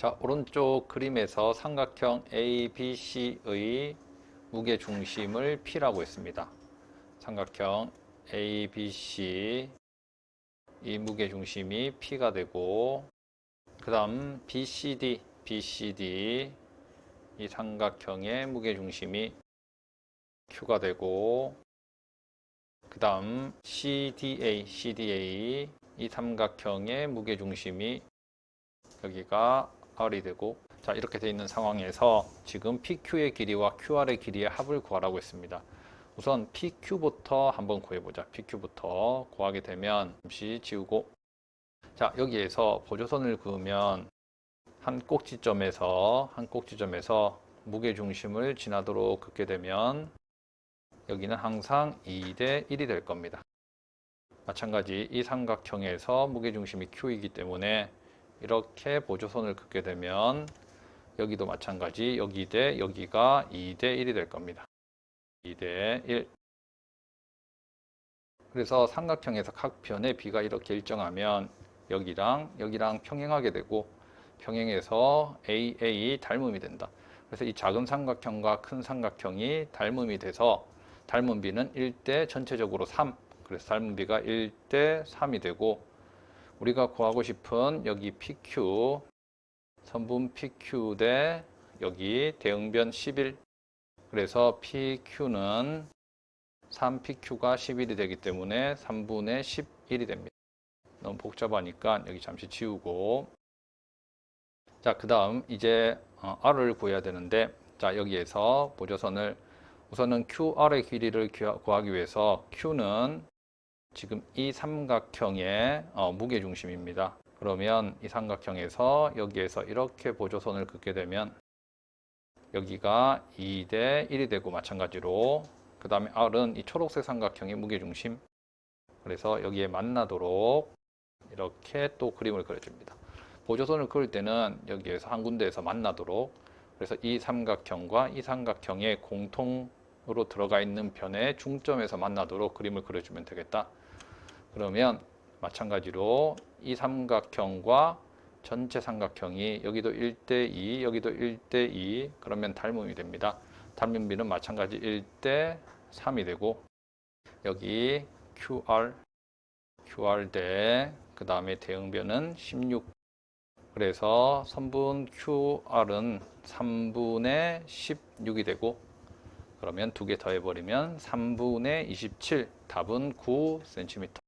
자, 오른쪽 그림에서 삼각형 ABC의 무게 중심을 P라고 했습니다. 삼각형 ABC 이 무게 중심이 P가 되고 그 다음 BCD BCD 이 삼각형의 무게 중심이 Q가 되고 그 다음 CDA CDA 이 삼각형의 무게 중심이 여기가 R이 되고 자 이렇게 돼 있는 상황에서 지금 PQ의 길이와 QR의 길이의 합을 구하라고 했습니다. 우선 PQ부터 한번 구해보자. PQ부터 구하게 되면 잠시 지우고 자 여기에서 보조선을 그으면 한 꼭지점에서 한 꼭지점에서 무게 중심을 지나도록 긋게 되면 여기는 항상 2대 1이 될 겁니다. 마찬가지 이 삼각형에서 무게 중심이 Q이기 때문에 이렇게 보조선을 긋게 되면 여기도 마찬가지 여기 대 여기가 2대 1이 될 겁니다. 2대 1 그래서 삼각형에서 각 변의 비가 이렇게 일정하면 여기랑 여기랑 평행하게 되고 평행해서 AA 닮음이 된다. 그래서 이 작은 삼각형과 큰 삼각형이 닮음이 돼서 닮은 비는 1대 전체적으로 3 그래서 닮은 비가 1대 3이 되고 우리가 구하고 싶은 여기 PQ 선분 PQ 대 여기 대응변 11 그래서 PQ는 3PQ가 11이 되기 때문에 3분의 11이 됩니다. 너무 복잡하니까 여기 잠시 지우고 자, 그 다음 이제 어, R을 구해야 되는데 자, 여기에서 보조선을 우선은 QR의 길이를 구하기 위해서 Q는 지금 이 삼각형의 어, 무게 중심입니다. 그러면 이 삼각형에서 여기에서 이렇게 보조선을 긋게 되면 여기가 2대 1이 되고 마찬가지로 그 다음에 R은 이 초록색 삼각형의 무게 중심 그래서 여기에 만나도록 이렇게 또 그림을 그려줍니다. 보조선을 그릴 때는 여기에서 한 군데에서 만나도록 그래서 이 삼각형과 이 삼각형의 공통 으로 들어가 있는 변의 중점에서 만나도록 그림을 그려주면 되겠다. 그러면 마찬가지로 이 삼각형과 전체 삼각형이 여기도 1대2, 여기도 1대2 그러면 닮음이 됩니다. 닮음비는 마찬가지 1대 3이 되고 여기 QR, QR 대 그 다음에 대응변은 16 그래서 선분 QR은 3분의 16이 되고 그러면 두 개 더해버리면 3분의 27 답은 9cm